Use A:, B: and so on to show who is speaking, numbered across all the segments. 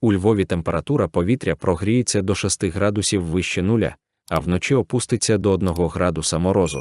A: У Львові температура повітря прогріється до 6 градусів вище нуля, а вночі опуститься до 1 градуса морозу.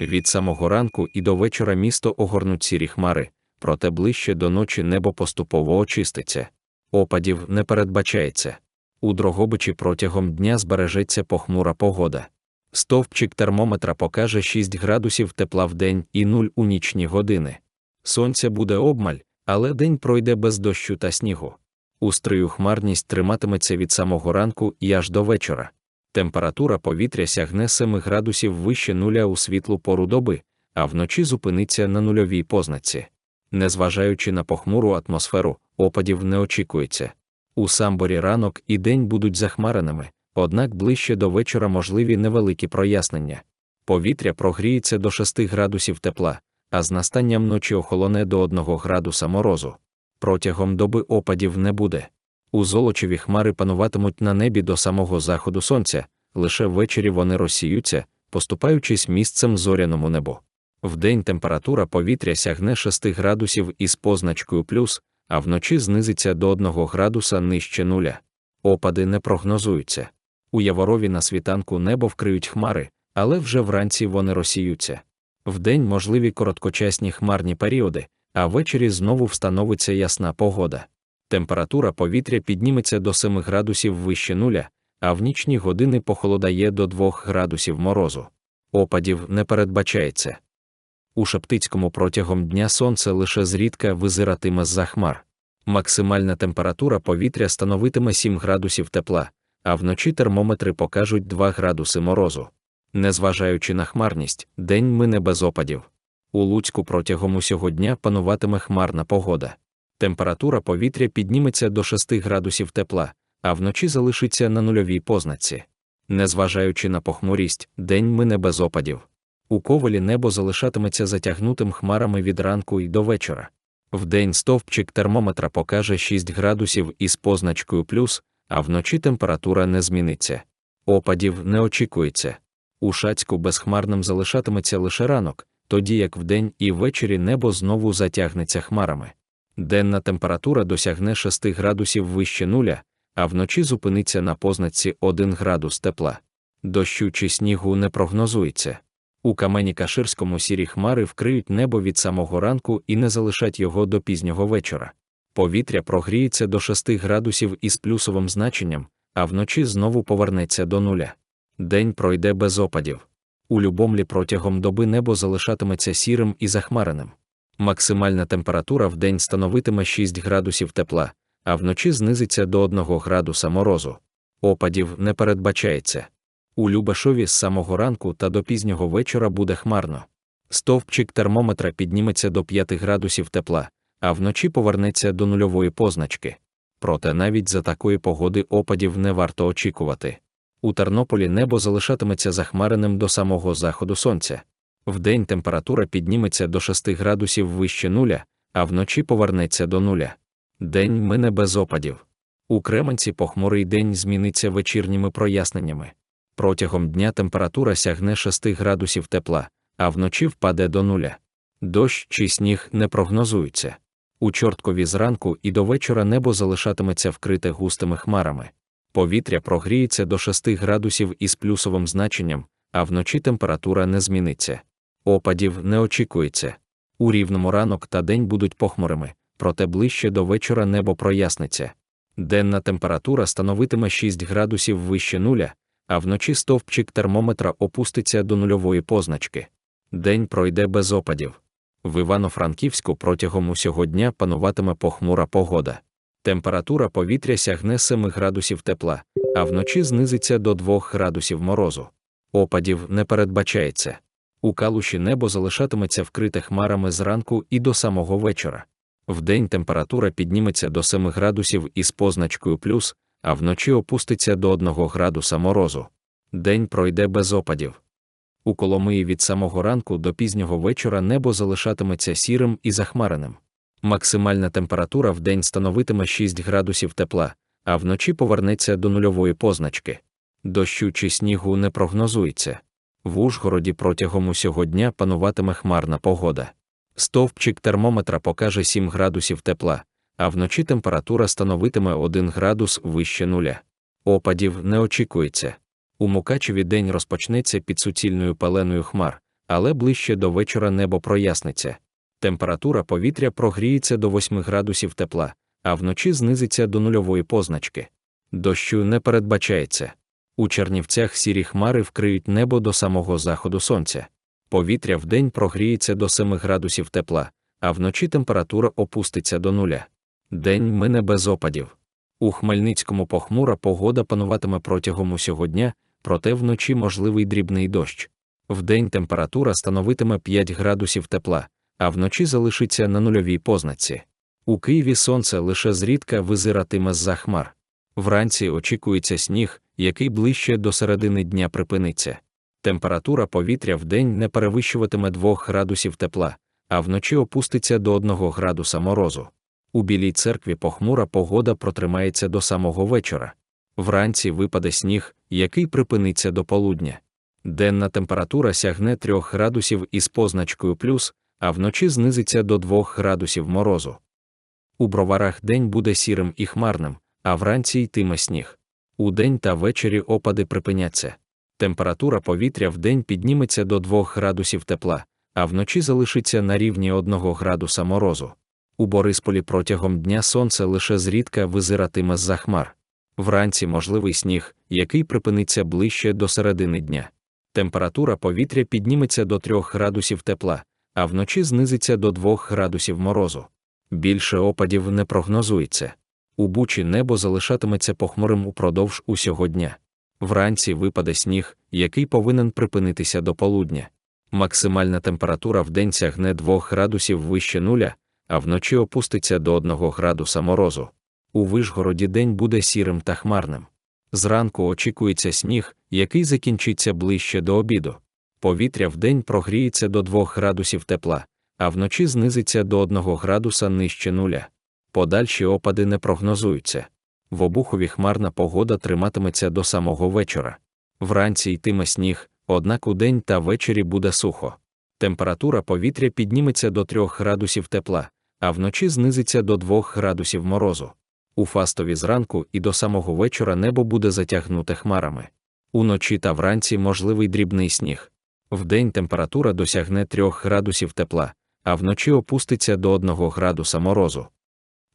A: Від самого ранку і до вечора місто огорнуть сірі хмари, проте ближче до ночі небо поступово очиститься. Опадів не передбачається. У Дрогобичі протягом дня збережеться похмура погода. Стовпчик термометра покаже 6 градусів тепла в день і 0 у нічні години. Сонця буде обмаль, але день пройде без дощу та снігу. У стрию хмарність триматиметься від самого ранку і аж до вечора. Температура повітря сягне 7 градусів вище нуля у світлу пору доби, а вночі зупиниться на нульовій познаці. Незважаючи на похмуру атмосферу, опадів не очікується. У самборі ранок і день будуть захмареними, однак ближче до вечора можливі невеликі прояснення. Повітря прогріється до 6 градусів тепла, а з настанням ночі охолоне до 1 градуса морозу. Протягом доби опадів не буде. У золочеві хмари пануватимуть на небі до самого заходу сонця, лише ввечері вони розсіються, поступаючись місцем зоряному небу. Вдень температура повітря сягне 6 градусів із позначкою плюс, а вночі знизиться до 1 градуса нижче нуля. Опади не прогнозуються. У Яворові на світанку небо вкриють хмари, але вже вранці вони розсіються. Вдень можливі короткочасні хмарні періоди, а ввечері знову встановиться ясна погода. Температура повітря підніметься до 7 градусів вище нуля, а в нічні години похолодає до 2 градусів морозу. Опадів не передбачається. У Шептицькому протягом дня сонце лише зрідка визиратиме з-за хмар. Максимальна температура повітря становитиме 7 градусів тепла, а вночі термометри покажуть 2 градуси морозу. Незважаючи на хмарність, день мине без опадів. У Луцьку протягом усього дня пануватиме хмарна погода. Температура повітря підніметься до 6 градусів тепла, а вночі залишиться на нульовій познаці. Незважаючи на похмурість, день мине без опадів. У ковалі небо залишатиметься затягнутим хмарами від ранку й до вечора. Вдень стовпчик термометра покаже 6 градусів із позначкою плюс, а вночі температура не зміниться. Опадів не очікується. У Шацьку безхмарним залишатиметься лише ранок, тоді як вдень і ввечері небо знову затягнеться хмарами. Денна температура досягне 6 градусів вище нуля, а вночі зупиниться на позначці 1 градус тепла. Дощу чи снігу не прогнозується. У камені Каширському сірі хмари вкриють небо від самого ранку і не залишать його до пізнього вечора. Повітря прогріється до 6 градусів із плюсовим значенням, а вночі знову повернеться до нуля. День пройде без опадів. У Любомлі протягом доби небо залишатиметься сірим і захмареним. Максимальна температура в день становитиме 6 градусів тепла, а вночі знизиться до 1 градуса морозу. Опадів не передбачається. У Любашові з самого ранку та до пізнього вечора буде хмарно. Стовпчик термометра підніметься до 5 градусів тепла, а вночі повернеться до нульової позначки. Проте навіть за такої погоди опадів не варто очікувати. У Тернополі небо залишатиметься захмареним до самого заходу сонця. Вдень температура підніметься до 6 градусів вище нуля, а вночі повернеться до нуля. День мине без опадів. У Кременці похмурий день зміниться вечірніми проясненнями. Протягом дня температура сягне 6 градусів тепла, а вночі впаде до нуля. Дощ чи сніг не прогнозуються. У чорткові зранку і до вечора небо залишатиметься вкрите густими хмарами. Повітря прогріється до 6 градусів із плюсовим значенням, а вночі температура не зміниться. Опадів не очікується. У рівному ранок та день будуть похмурими, проте ближче до вечора небо проясниться. Денна температура становитиме 6 градусів вище нуля, а вночі стовпчик термометра опуститься до нульової позначки. День пройде без опадів. В Івано-Франківську протягом усього дня пануватиме похмура погода. Температура повітря сягне 7 градусів тепла, а вночі знизиться до 2 градусів морозу. Опадів не передбачається. У калуші небо залишатиметься вкрите хмарами зранку і до самого вечора. Вдень температура підніметься до 7 градусів із позначкою плюс, а вночі опуститься до 1 градуса морозу. День пройде без опадів. У Коломиї від самого ранку до пізнього вечора небо залишатиметься сірим і захмареним. Максимальна температура в день становитиме 6 градусів тепла, а вночі повернеться до нульової позначки. Дощу чи снігу не прогнозується. В Ужгороді протягом усього дня пануватиме хмарна погода. Стовпчик термометра покаже 7 градусів тепла, а вночі температура становитиме 1 градус вище нуля. Опадів не очікується. У Мукачеві день розпочнеться під суцільною пеленою хмар, але ближче до вечора небо проясниться. Температура повітря прогріється до 8 градусів тепла, а вночі знизиться до нульової позначки. Дощу не передбачається. У Чернівцях сірі хмари вкриють небо до самого заходу сонця. Повітря вдень прогріється до 7 градусів тепла, а вночі температура опуститься до нуля. День мине без опадів. У Хмельницькому похмура погода пануватиме протягом усього дня, проте вночі можливий дрібний дощ. Вдень температура становитиме 5 градусів тепла, а вночі залишиться на нульовій позначці. У Києві сонце лише зрідка визиратиме з-за хмар. Вранці очікується сніг, який ближче до середини дня припиниться. Температура повітря вдень не перевищуватиме 2 градусів тепла, а вночі опуститься до 1 градуса морозу. У Білій церкві похмура погода протримається до самого вечора. Вранці випаде сніг, який припиниться до полудня. Денна температура сягне 3 градусів із позначкою плюс, а вночі знизиться до 2 градусів морозу. У броварах день буде сірим і хмарним, а вранці йтиме сніг. У день та ввечері опади припиняться. Температура повітря в день підніметься до 2 градусів тепла, а вночі залишиться на рівні 1 градуса морозу. У Борисполі протягом дня сонце лише зрідка визиратиме з-за хмар. Вранці можливий сніг, який припиниться ближче до середини дня. Температура повітря підніметься до 3 градусів тепла, а вночі знизиться до 2 градусів морозу. Більше опадів не прогнозується. У бучі небо залишатиметься похмурим упродовж усього дня. Вранці випаде сніг, який повинен припинитися до полудня. Максимальна температура в день сягне 2 градусів вище нуля, а вночі опуститься до 1 градуса морозу. У Вишгороді день буде сірим та хмарним. Зранку очікується сніг, який закінчиться ближче до обіду. Повітря вдень прогріється до 2 градусів тепла, а вночі знизиться до 1 градуса нижче нуля. Подальші опади не прогнозуються. В обухові хмарна погода триматиметься до самого вечора. Вранці йтиме сніг, однак у день та ввечері буде сухо. Температура повітря підніметься до 3 градусів тепла, а вночі знизиться до 2 градусів морозу. У фастові зранку і до самого вечора небо буде затягнуте хмарами. Уночі та вранці можливий дрібний сніг. Вдень температура досягне 3 градусів тепла, а вночі опуститься до 1 градуса морозу.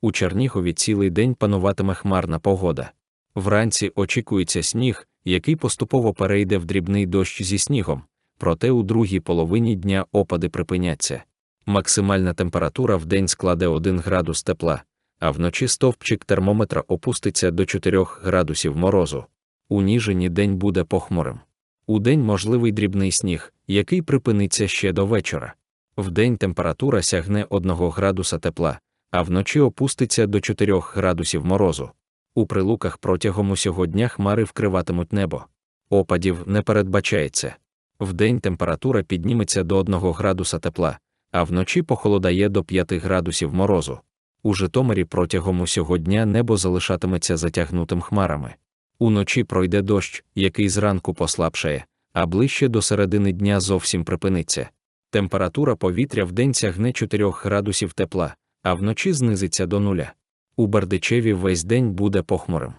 A: У Чернігові цілий день пануватиме хмарна погода. Вранці очікується сніг, який поступово перейде в дрібний дощ зі снігом, проте у другій половині дня опади припиняться. Максимальна температура в день складе 1 градус тепла, а вночі стовпчик термометра опуститься до 4 градусів морозу. У Ніжині день буде похмурим. У день можливий дрібний сніг, який припиниться ще до вечора. Вдень температура сягне 1 градуса тепла, а вночі опуститься до 4 градусів морозу. У прилуках протягом усього дня хмари вкриватимуть небо. Опадів не передбачається. Вдень температура підніметься до 1 градуса тепла, а вночі похолодає до 5 градусів морозу. У Житомирі протягом усього дня небо залишатиметься затягнутим хмарами. Уночі пройде дощ, який зранку послабшає, а ближче до середини дня зовсім припиниться. Температура повітря в день сягне 4 градусів тепла, а вночі знизиться до нуля. У Бердичеві весь день буде похмурим.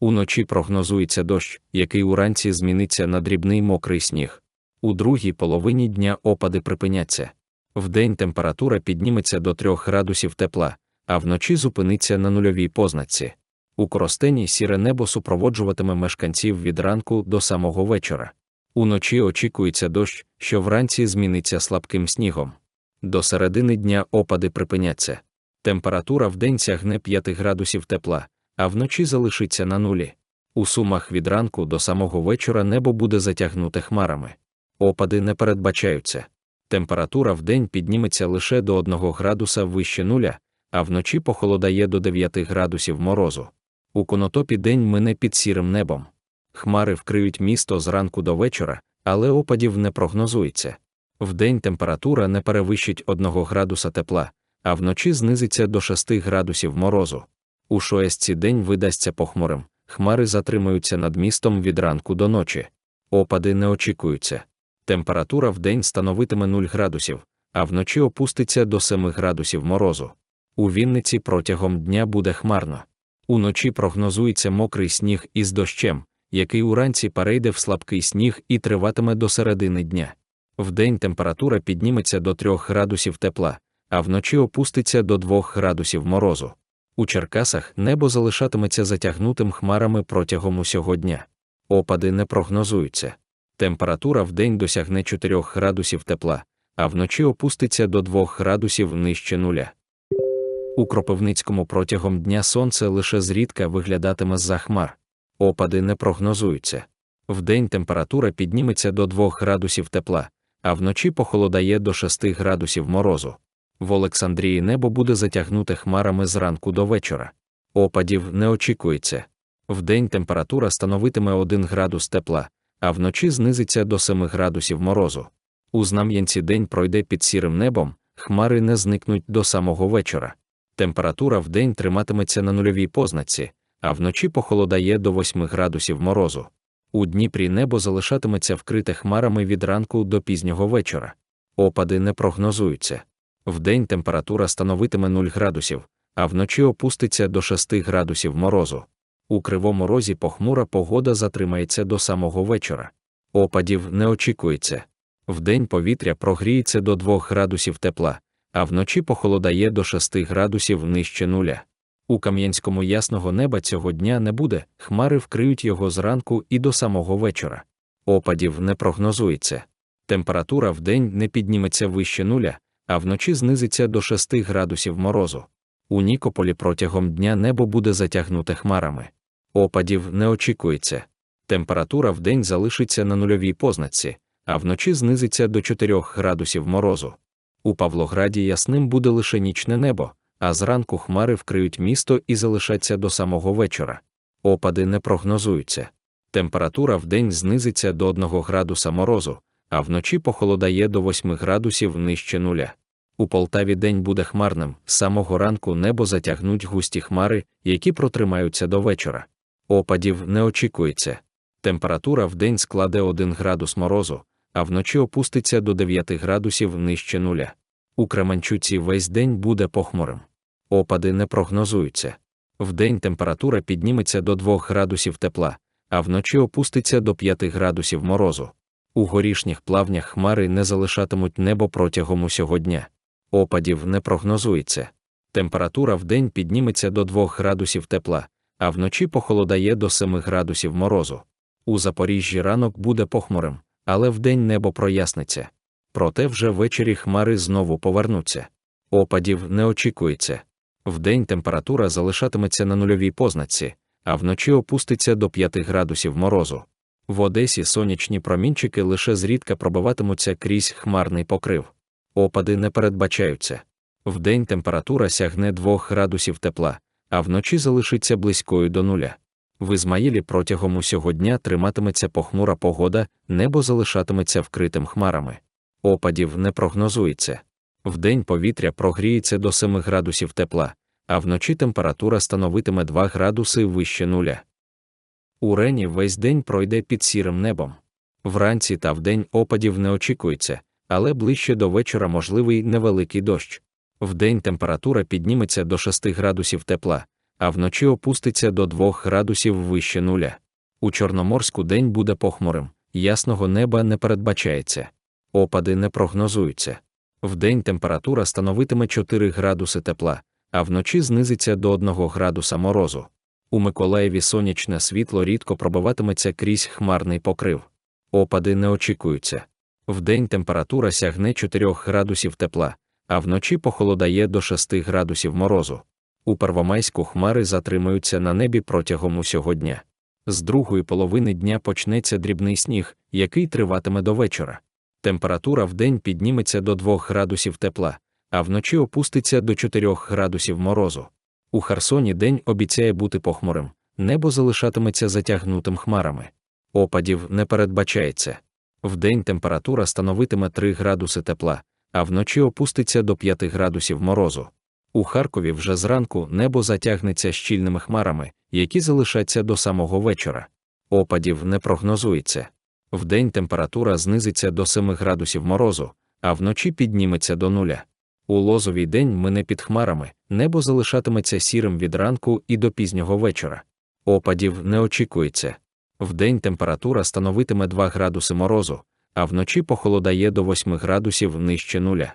A: Уночі прогнозується дощ, який уранці зміниться на дрібний мокрий сніг. У другій половині дня опади припиняться. Вдень температура підніметься до 3 градусів тепла, а вночі зупиниться на нульовій позначці. У Коростені сіре небо супроводжуватиме мешканців від ранку до самого вечора. Уночі очікується дощ, що вранці зміниться слабким снігом. До середини дня опади припиняться. Температура вдень сягне 5 градусів тепла, а вночі залишиться на нулі. У сумах від ранку до самого вечора небо буде затягнуте хмарами. Опади не передбачаються. Температура вдень підніметься лише до 1 градуса вище нуля, а вночі похолодає до 9 градусів морозу. У конотопі день мине під сірим небом. Хмари вкриють місто зранку до вечора, але опадів не прогнозується. Вдень температура не перевищить 1 градуса тепла, а вночі знизиться до 6 градусів морозу. У Шоесці день видасться похмурим, хмари затримуються над містом від ранку до ночі. Опади не очікуються. Температура в день становитиме 0 градусів, а вночі опуститься до 7 градусів морозу. У Вінниці протягом дня буде хмарно. Уночі прогнозується мокрий сніг із дощем, який уранці перейде в слабкий сніг і триватиме до середини дня. Вдень температура підніметься до 3 градусів тепла, а вночі опуститься до 2 градусів морозу. У Черкасах небо залишатиметься затягнутим хмарами протягом усього дня. Опади не прогнозуються. Температура вдень досягне 4 градусів тепла, а вночі опуститься до 2 градусів нижче нуля. У Кропивницькому протягом дня сонце лише зрідка виглядатиме з-за хмар. Опади не прогнозуються. Вдень температура підніметься до 2 градусів тепла, а вночі похолодає до 6 градусів морозу. В Олександрії небо буде затягнуте хмарами зранку до вечора. Опадів не очікується. Вдень температура становитиме 1 градус тепла, а вночі знизиться до 7 градусів морозу. У Знам'янці день пройде під сірим небом, хмари не зникнуть до самого вечора. Температура вдень триматиметься на нульовій познаці, а вночі похолодає до 8 градусів морозу. У Дніпрі небо залишатиметься вкрите хмарами від ранку до пізнього вечора. Опади не прогнозуються. Вдень температура становитиме 0 градусів, а вночі опуститься до 6 градусів морозу. У кривому розі похмура погода затримається до самого вечора. Опадів не очікується. Вдень повітря прогріється до 2 градусів тепла, а вночі похолодає до 6 градусів нижче нуля. У Кам'янському ясного неба цього дня не буде, хмари вкриють його зранку і до самого вечора. Опадів не прогнозується. Температура вдень не підніметься вище нуля, а вночі знизиться до 6 градусів морозу. У Нікополі протягом дня небо буде затягнуте хмарами. Опадів не очікується. Температура вдень залишиться на нульовій познаці, а вночі знизиться до 4 градусів морозу. У Павлограді ясним буде лише нічне небо, а зранку хмари вкриють місто і залишаться до самого вечора. Опади не прогнозуються. Температура вдень знизиться до 1 градуса морозу, а вночі похолодає до 8 градусів нижче нуля. У Полтаві день буде хмарним, з самого ранку небо затягнуть густі хмари, які протримаються до вечора. Опадів не очікується. Температура вдень складе 1 градус морозу, а вночі опуститься до 9 градусів нижче нуля. У Кременчуці весь день буде похмурим. Опади не прогнозуються. Вдень температура підніметься до 2 градусів тепла, а вночі опуститься до 5 градусів морозу. У горішніх плавнях хмари не залишатимуть небо протягом усього дня. Опадів не прогнозується. Температура вдень підніметься до 2 градусів тепла, а вночі похолодає до 7 градусів морозу. У Запоріжжі ранок буде похмурим, але вдень небо проясниться. Проте вже ввечері хмари знову повернуться. Опадів не очікується. Вдень температура залишатиметься на нульовій познаці, а вночі опуститься до 5 градусів морозу. В Одесі сонячні промінчики лише зрідка пробиватимуться крізь хмарний покрив. Опади не передбачаються. Вдень температура сягне 2 градусів тепла, а вночі залишиться близькою до нуля. В Ізмаїлі протягом усього дня триматиметься похмура погода, небо залишатиметься вкритим хмарами. Опадів не прогнозується. Вдень повітря прогріється до 7 градусів тепла, а вночі температура становитиме 2 градуси вище нуля. У Рені весь день пройде під сірим небом. Вранці та вдень опадів не очікується, але ближче до вечора можливий невеликий дощ. Вдень температура підніметься до 6 градусів тепла, а вночі опуститься до 2 градусів вище нуля. У Чорноморську день буде похмурим, ясного неба не передбачається. Опади не прогнозуються. Вдень температура становитиме 4 градуси тепла, а вночі знизиться до 1 градуса морозу. У Миколаєві сонячне світло рідко пробиватиметься крізь хмарний покрив. Опади не очікуються. Вдень температура сягне 4 градусів тепла, а вночі похолодає до 6 градусів морозу. У Первомайську хмари затримаються на небі протягом усього дня. З другої половини дня почнеться дрібний сніг, який триватиме до вечора. Температура вдень підніметься до 2 градусів тепла, а вночі опуститься до 4 градусів морозу. У Херсоні день обіцяє бути похмурим, небо залишатиметься затягнутим хмарами. Опадів не передбачається. Вдень температура становитиме 3 градуси тепла, а вночі опуститься до 5 градусів морозу. У Харкові вже зранку небо затягнеться щільними хмарами, які залишаться до самого вечора. Опадів не прогнозується. Вдень температура знизиться до 7 градусів морозу, а вночі підніметься до нуля. У лозовий день мине під хмарами, небо залишатиметься сірим від ранку і до пізнього вечора. Опадів не очікується. Вдень температура становитиме 2 градуси морозу, а вночі похолодає до 8 градусів нижче нуля.